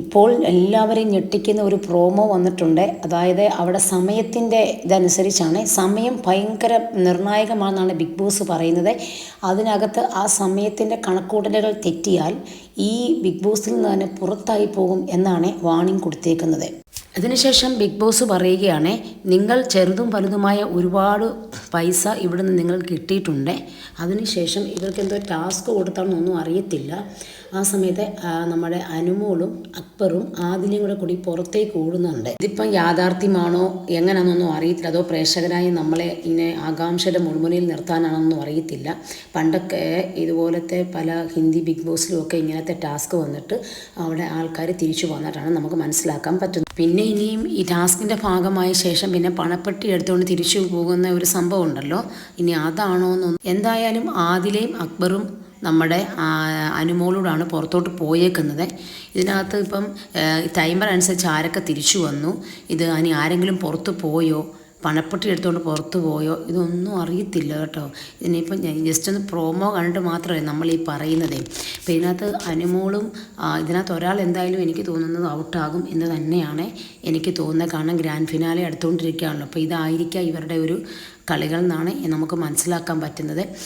ഇപ്പോൾ എല്ലാവരെയും ഞെട്ടിക്കുന്ന ഒരു പ്രോമോ വന്നിട്ടുണ്ട്. അതായത് അവിടെ സമയത്തിന്റെ ഇതനുസരിച്ചാണ്. സമയം ഭയങ്കര നിർണായകമാണെന്നാണ് ബിഗ് ബോസ് പറയുന്നത്. അതിനകത്ത് ആ സമയത്തിന്റെ കണക്കൂട്ടലുകൾ തെറ്റിയാൽ ഈ ബിഗ് ബോസിൽ നിന്ന് തന്നെ പുറത്തായി പോകും എന്നാണ് വാണിംഗ് കൊടുത്തേക്കുന്നത്. അതിനുശേഷം ബിഗ് ബോസ് പറയുകയാണ് നിങ്ങൾ ചെറുതും വലുതുമായ ഒരുപാട് പൈസ ഇവിടുന്ന് നിങ്ങൾ കിട്ടിയിട്ടുണ്ട്. അതിനുശേഷം ഇവർക്ക് എന്തോ ടാസ്ക് കൊടുത്താണെന്നൊന്നും അറിയത്തില്ല. ആ സമയത്ത് നമ്മുടെ അനുമോളും അക്ബറും ആദിലും കൂടെ കൂടി പുറത്തേക്ക് ഓടുന്നുണ്ട്. ഇതിപ്പം യാഥാർത്ഥ്യമാണോ എങ്ങനെയാണെന്നൊന്നും അറിയത്തില്ല. അതോ പ്രേക്ഷകരായി നമ്മളെ ഇങ്ങനെ ആകാംക്ഷയുടെ മുൾമുനയിൽ നിർത്താനാണെന്നൊന്നും അറിയത്തില്ല. പണ്ടൊക്കെ ഇതുപോലത്തെ പല ഹിന്ദി ബിഗ് ബോസിലും ഒക്കെ ഇങ്ങനത്തെ ടാസ്ക് വന്നിട്ട് അവിടെ ആൾക്കാർ തിരിച്ചു വന്നിട്ടാണ് നമുക്ക് മനസ്സിലാക്കാൻ പറ്റുന്നത്. പിന്നെ ഇനിയും ഈ ടാസ്കിന്റെ ഭാഗമായ ശേഷം പിന്നെ പണപ്പെട്ടി എടുത്തുകൊണ്ട് തിരിച്ചു പോകുന്ന ഒരു സംഭവം ഉണ്ടല്ലോ. ഇനി അതാണോ എന്നൊന്നും എന്തായാലും ആദിലയും അക്ബറും നമ്മുടെ അനുമോളോടാണ് പുറത്തോട്ട് പോയേക്കുന്നത്. ഇതിനകത്ത് ഇപ്പം ടൈമർ അനുസരിച്ച് ആരൊക്കെ തിരിച്ചു വന്നു? ഇത് ഇനി ആരെങ്കിലും പുറത്ത് പോയോ? പണപ്പെട്ടി എടുത്തുകൊണ്ട് പുറത്തു പോയോ? ഇതൊന്നും അറിയത്തില്ല കേട്ടോ. ഇതിനിപ്പം ജസ്റ്റ് ഒന്ന് പ്രോമോ കണ്ടിട്ട് മാത്രമേ നമ്മൾ ഈ പറയുന്നതേ. അപ്പം ഇതിനകത്ത് അനുമോളും ഇതിനകത്ത് ഒരാൾ എന്തായാലും എനിക്ക് തോന്നുന്നത് ഔട്ടാകും എന്ന് തന്നെയാണ് എനിക്ക് തോന്നുന്നത്. കാരണം ഗ്രാൻഡ് ഫിനാലെ അടുത്തുകൊണ്ടിരിക്കുകയാണല്ലോ അപ്പോൾ ഇതായിരിക്കാം ഇവരുടെ ഒരു കളികൾ എന്നാണ് നമുക്ക് മനസ്സിലാക്കാൻ പറ്റുന്നത്.